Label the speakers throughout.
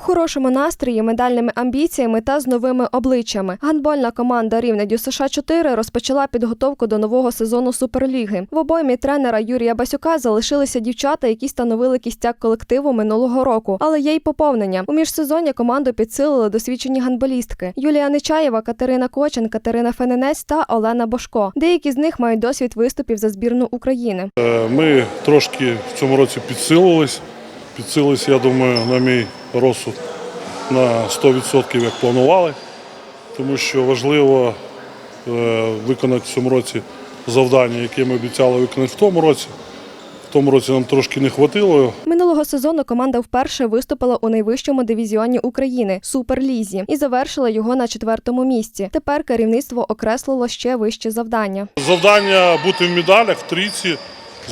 Speaker 1: У хорошому настрої, медальними амбіціями та з новими обличчями. Гандбольна команда Рівне Дю США 4 розпочала підготовку до нового сезону Суперліги. В обоймі тренера Юрія Басюка залишилися дівчата, які становили кістяк колективу минулого року, але є й поповнення. У міжсезоння команду підсилили досвідчені гандболістки Юлія Нечаєва, Катерина Кочен, Катерина Фененець та Олена Бошко. Деякі з них мають досвід виступів за збірну України.
Speaker 2: Е, Ми трошки в цьому році підсилились. Підсилились, я думаю, на мій розсуд на 100%, як планували, тому що важливо е, виконати в цьому році завдання, яке ми обіцяли виконати в тому році. В тому році нам трошки не хватило.
Speaker 1: Минулого сезону команда вперше виступила у найвищому дивізіоні України Суперлізі і завершила його на четвертому місці. Тепер керівництво окреслило ще вище завдання.
Speaker 2: Завдання бути в медалях, в трійці.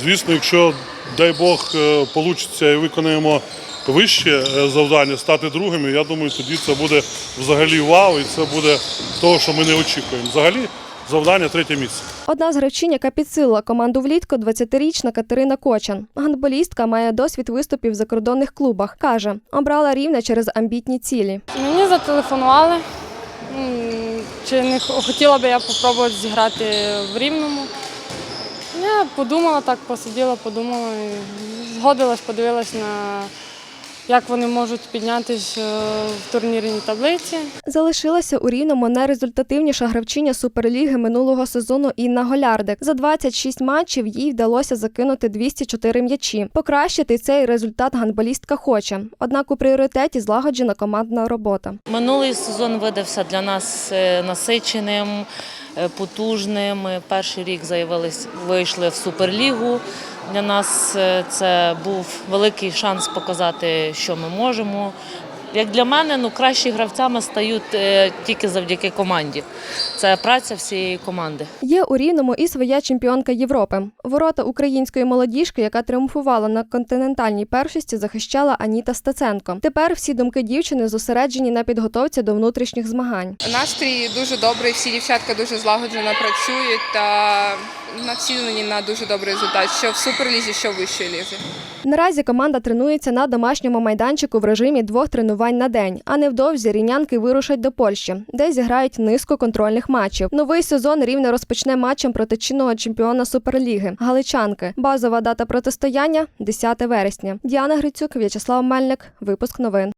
Speaker 2: Звісно, якщо, дай Бог, вийде і виконаємо вище е, завдання, стати другими, я думаю, тоді це буде взагалі вау, і це буде того, що ми не очікуємо. Взагалі, завдання третє місце.
Speaker 1: Одна з гравчинь, яка підсилила команду влітку, 20-річна Катерина Кочан. Гандболістка має досвід виступів в закордонних клубах. каже, обрала рівне через амбітні цілі.
Speaker 3: Мені зателефонували, чи не хотіла би я спробувати зіграти в Рівному. Подумала так, посиділа, подумала і згодилась, подивилась на як вони можуть піднятися в турнірній таблиці.
Speaker 1: Залишилася у рівному найрезультативніша гравчиня суперліги минулого сезону Інна Голярдик. За 26 матчів їй вдалося закинути 204 м'ячі. Покращити цей результат гандболістка хоче. Однак у пріоритеті злагоджена командна робота.
Speaker 4: Минулий сезон видався для нас е, насиченим, е, потужним. Перший рік заявились, вийшли в суперлігу. Для нас е, це був великий шанс показати, що ми можемо. Як для мене, ну кращі гравцями стають е, тільки завдяки команді. Це праця всієї команди.
Speaker 1: Є у рівному і своя чемпіонка Європи. Ворота української молодіжки, яка тріумфувала на континентальній першості, захищала Аніта Стаценко. Тепер всі думки дівчини зосереджені на підготовці до внутрішніх змагань.
Speaker 5: Настрій дуже добрий, всі дівчатка дуже злагоджено працюють та націлені на дуже добрий результат, що в суперлізі, що в вищій лізі.
Speaker 1: Наразі команда тренується на домашньому майданчику в режимі двох тренувань на день. А невдовзі рівнянки вирушать до Польщі, де зіграють низку контрольних матчів. Новий сезон рівне розпочне матчем проти чинного чемпіона Суперліги Галичанки. Базова дата протистояння 10 вересня. Діана Грицюк, В'ячеслав Мельник. Випуск новин.